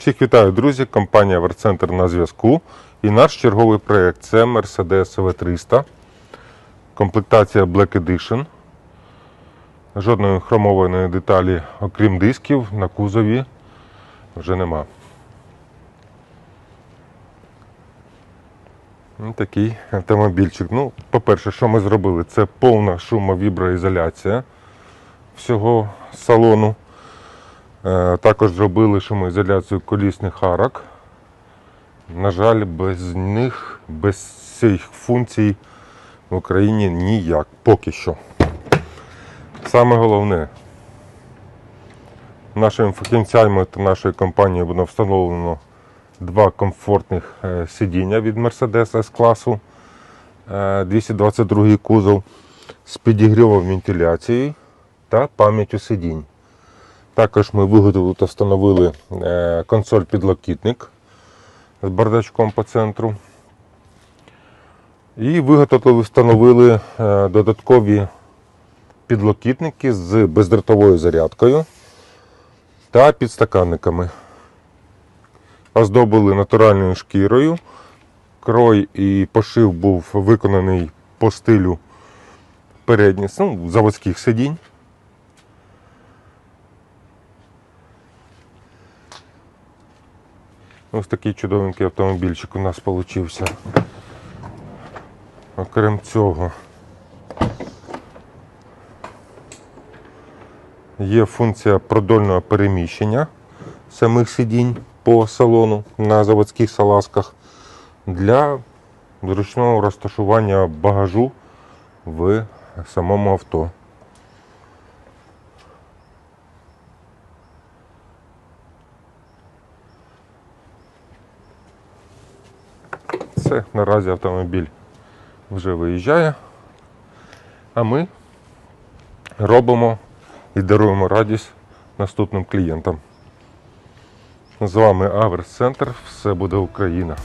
Всіх вітаю, друзі! Компанія Верцентр на зв'язку. І наш черговий проєкт це Mercedes V300. Комплектація Black Edition. Жодної хромованої деталі, окрім дисків, на кузові вже нема. Ось Такий автомобільчик. Ну, по-перше, що ми зробили? Це повна шумовіброізоляція всього салону. Е, Також зробили шумоізоляцію колісних арок. На жаль, без них, без цих функцій в Україні ніяк поки що. Саме головне, нашими фахівцями та нашою компанією було встановлено два комфортних е, сидіння від Mercedes S-класу, е, 222 кузов з підігрівом вентиляції та пам'яттю сидінь. Також ми виготовили та встановили е, консоль підлокітник з бардачком по центру. І виготовили, встановили е, додаткові підлокітники з бездротовою зарядкою та підстаканниками. Оздобили натуральною шкірою. Крой і пошив був виконаний по стилю передніх ну, заводських сидінь. Ось такий чудовенький автомобільчик у нас получився. Окрім цього, є функція продольного переміщення самих сидінь по салону на заводських салазках для зручного розташування багажу в самому авто. Це наразі автомобіль вже виїжджає, а ми робимо і даруємо радість наступним клієнтам. З вами Аверс Центр. Все буде Україна.